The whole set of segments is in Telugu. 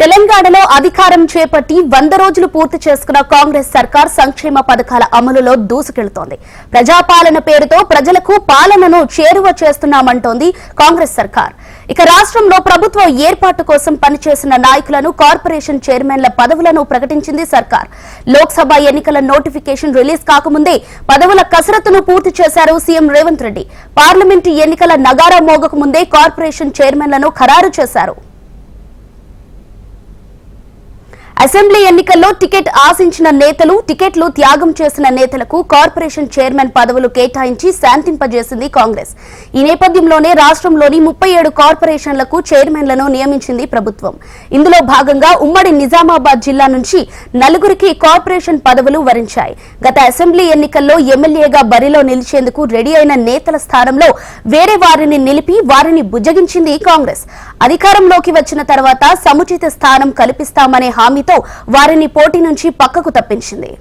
తెలంగాణలో అధికారం చేపట్టి వంద రోజులు పూర్తి చేసుకున్న కాంగ్రెస్ సర్కార్ సంక్షేమ పథకాల అమలులో దూసుకెళ్తోంది. ప్రజాపాలన పేరుతో ప్రజలకు పాలనను చేరువ చేస్తున్నామంటోంది కాంగ్రెస్ సర్కార్. ఇక రాష్ట్రంలో ప్రభుత్వం ఏర్పాటు కోసం పనిచేసిన నాయకులను కార్పొరేషన్ చైర్మన్ల పదవులను ప్రకటించింది సర్కార్. లోక్సభ ఎన్నికల నోటిఫికేషన్ రిలీజ్ కాకముందే పదవుల కసరత్తును పూర్తి చేశారు సీఎం రేవంత్ రెడ్డి. పార్లమెంటు ఎన్నికల నగారా మోగకముందే కార్పొరేషన్ చైర్మన్లను ఖరారు చేశారు. అసెంబ్లీ ఎన్నికల్లో టికెట్ ఆశించిన నేతలు టికెట్లు త్యాగం చేసిన నేతలకు కార్పొరేషన్ చైర్మన్ పదవులు కేటాయించి శాంతింపజేసింది కాంగ్రెస్. ఈ నేపథ్యంలోనే రాష్ట్రంలోని ముప్పై ఏడు కార్పొరేషన్లకు చైర్మన్లను నియమించింది ప్రభుత్వం. ఇందులో భాగంగా ఉమ్మడి నిజామాబాద్ జిల్లా నుంచి నలుగురికి కార్పొరేషన్ పదవులు వరించాయి. గత అసెంబ్లీ ఎన్నికల్లో ఎమ్మెల్యేగా బరిలో నిలిచేందుకు రెడీ అయిన నేతల స్థానంలో వేరే వారిని నిలిపి వారిని బుజ్జగించింది కాంగ్రెస్. అధికారంలోకి వచ్చిన తర్వాత సముచిత స్థానం కల్పిస్తామనే హామీతో వారిని పోటీ నుంచి పక్కకు తప్పించింది.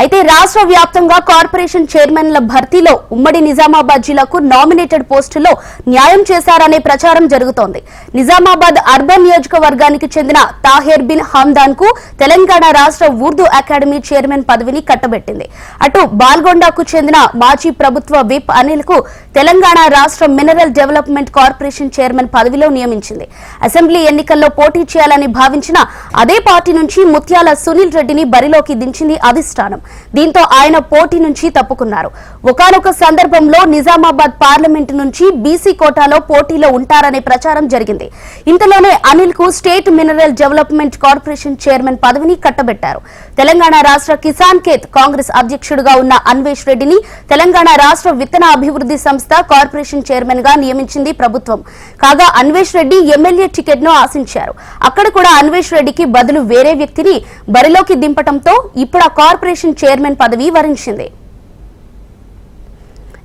అయితే రాష్ట్ర వ్యాప్తంగా కార్పొరేషన్ చైర్మన్ల భర్తీలో ఉమ్మడి నిజామాబాద్ జిల్లాకు నామినేటెడ్ పోస్టులో న్యాయం చేశారనే ప్రచారం జరుగుతోంది. నిజామాబాద్ అర్బన్ నియోజకవర్గానికి చెందిన తాహేర్ బిన్ హమ్దాన్కు తెలంగాణ రాష్ట్ర ఉర్దూ అకాడమీ చైర్మన్ పదవిని కట్టబెట్టింది. అటు బాల్గొండకు చెందిన మాజీ ప్రభుత్వ విప్ అనిల్కు తెలంగాణ రాష్ట్ర మినరల్ డెవలప్మెంట్ కార్పొరేషన్ చైర్మన్ పదవిలో నియమించింది. అసెంబ్లీ ఎన్నికల్లో పోటీ చేయాలని భావించిన అదే పార్టీ నుంచి ముత్యాల సునీల్ రెడ్డిని బరిలోకి దించింది అధిష్టానం. దీంతో ఆయన పోటీ నుంచి తప్పుకున్నారు. ఒకనొక సందర్భంలో నిజామాబాద్ పార్లమెంటు నుంచి బీసీ కోటాలో పోటీలో ఉంటారనే ప్రచారం జరిగింది. ఇంతలోనే అనిల్కు state mineral development corporation chairman పదవిని కట్టబెట్టారు. తెలంగాణ రాష్ట్ర కిసాన్ కేత్ కాంగ్రెస్ అధ్యక్షుడిగా ఉన్న అన్వేష్ రెడ్డిని తెలంగాణ రాష్ట్ర విత్తన అభివృద్ధి సంస్థ కార్పొరేషన్ చైర్మన్గా నియమించింది ప్రభుత్వం. కాగా అన్వేష్ రెడ్డి ఎమ్మెల్యే టికెట్ను ఆశించారు. అక్కడ కూడా అన్వేష్ రెడ్డికి బదులు వేరే వ్యక్తిని బరిలోకి దింపటంతో ఇప్పుడు ఆ కార్పొరేషన్ చైర్మన్ పదవి వరించింది.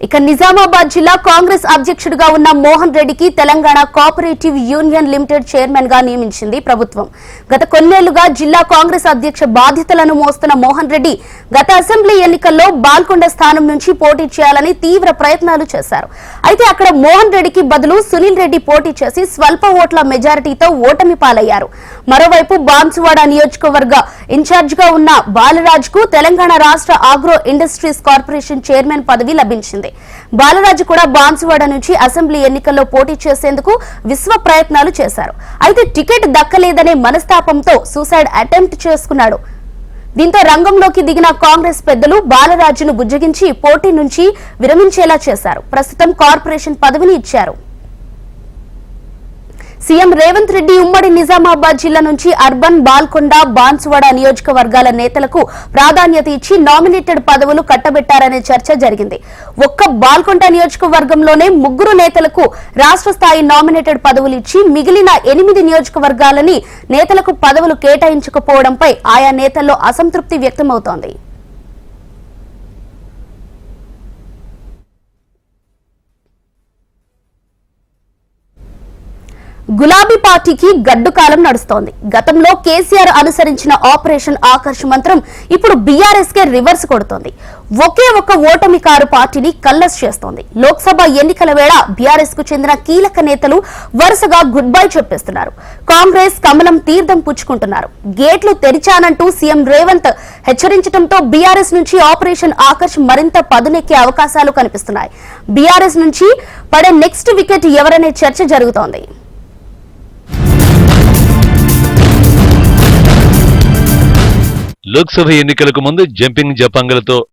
ఇక నిజామాబాద్ జిల్లా కాంగ్రెస్ అధ్యక్షుడిగా ఉన్న మోహన్ రెడ్డికి తెలంగాణ కోఆపరేటివ్ యూనియన్ లిమిటెడ్ చైర్మన్గా నియమించింది ప్రభుత్వం. గత కొన్నేళ్ళుగా జిల్లా కాంగ్రెస్ అధ్యక్ష బాధ్యతలను మోస్తున్న మోహన్ రెడ్డి గత అసెంబ్లీ ఎన్నికల్లో బాల్కొండ స్థానం నుంచి పోటీ చేయాలని తీవ్ర ప్రయత్నాలు చేశారు. అయితే అక్కడ మోహన్ రెడ్డికి బదులు సునీల్ రెడ్డి పోటీ చేసి స్వల్ప ఓట్ల మెజారిటీతో ఓటమి పాలయ్యారు. మరోవైపు బాన్సువాడ నియోజకవర్గ ఇన్ఛార్జ్గా ఉన్న బాలరాజ్కు తెలంగాణ రాష్ట్ర ఆగ్రో ఇండస్ట్రీస్ కార్పొరేషన్ చైర్మన్ పదవి లభించింది. బాలరాజు కూడా బాన్సువాడ నుంచి అసెంబ్లీ ఎన్నికల్లో పోటీ చేసేందుకు విశ్వ ప్రయత్నాలు చేశారు. అయితే టికెట్ దక్కలేదనే మనస్తాపంతో సూసైడ్ అటెంప్ట్ చేసుకున్నాడు. దీంతో రంగంలోకి దిగిన కాంగ్రెస్ పెద్దలు బాలరాజును బుజ్జగించి పోటీ నుంచి విరమించేలా చేశారు. ప్రస్తుతం కార్పొరేషన్ పదవిని ఇచ్చారు. సీఎం రేవంత్ రెడ్డి ఉమ్మడి నిజామాబాద్ జిల్లా నుంచి అర్బన్ బాల్కొండ బాన్సువాడ నియోజకవర్గాల నేతలకు ప్రాధాన్యత ఇచ్చి నామినేటెడ్ పదవులు కట్టబెట్టారనే చర్చ జరిగింది. ఒక్క బాల్కొండ నియోజకవర్గంలోనే ముగ్గురు నేతలకు రాష్ట్ర స్థాయి నామినేటెడ్ పదవులు ఇచ్చి మిగిలిన ఎనిమిది నియోజకవర్గాలని నేతలకు పదవులు కేటాయించకపోవడంపై ఆయా నేతల్లో అసంతృప్తి వ్యక్తమవుతోంది. గులాబీ పార్టీకి గడ్డుకాలం నడుస్తోంది. గతంలో కేసీఆర్ అనుసరించిన ఆపరేషన్ ఆకర్ష్ మంత్రం ఇప్పుడు బీఆర్ఎస్ కే రివర్స్ కొడుతోంది. ఒకే ఒక్క ఓటమి కారు పార్టీని కల్లస్ చేస్తోంది. లోక్సభ ఎన్నికల వేళ బీఆర్ఎస్కు చెందిన కీలక నేతలు వరుసగా గుడ్ బై చెప్పేస్తున్నారు. కాంగ్రెస్ కమలం తీర్థం పుచ్చుకుంటున్నారు. గేట్లు తెరిచానంటూ సీఎం రేవంత్ హెచ్చరించడంతో బీఆర్ఎస్ నుంచి ఆపరేషన్ ఆకర్ష్ మరింత పదునెక్కే అవకాశాలు కనిపిస్తున్నాయి. బీఆర్ఎస్ నుంచి పడే నెక్స్ట్ వికెట్ ఎవరనే చర్చ జరుగుతోంది. లోక్సభ ఎన్నికలకు ముందు జంపింగ్ జపాంగులతో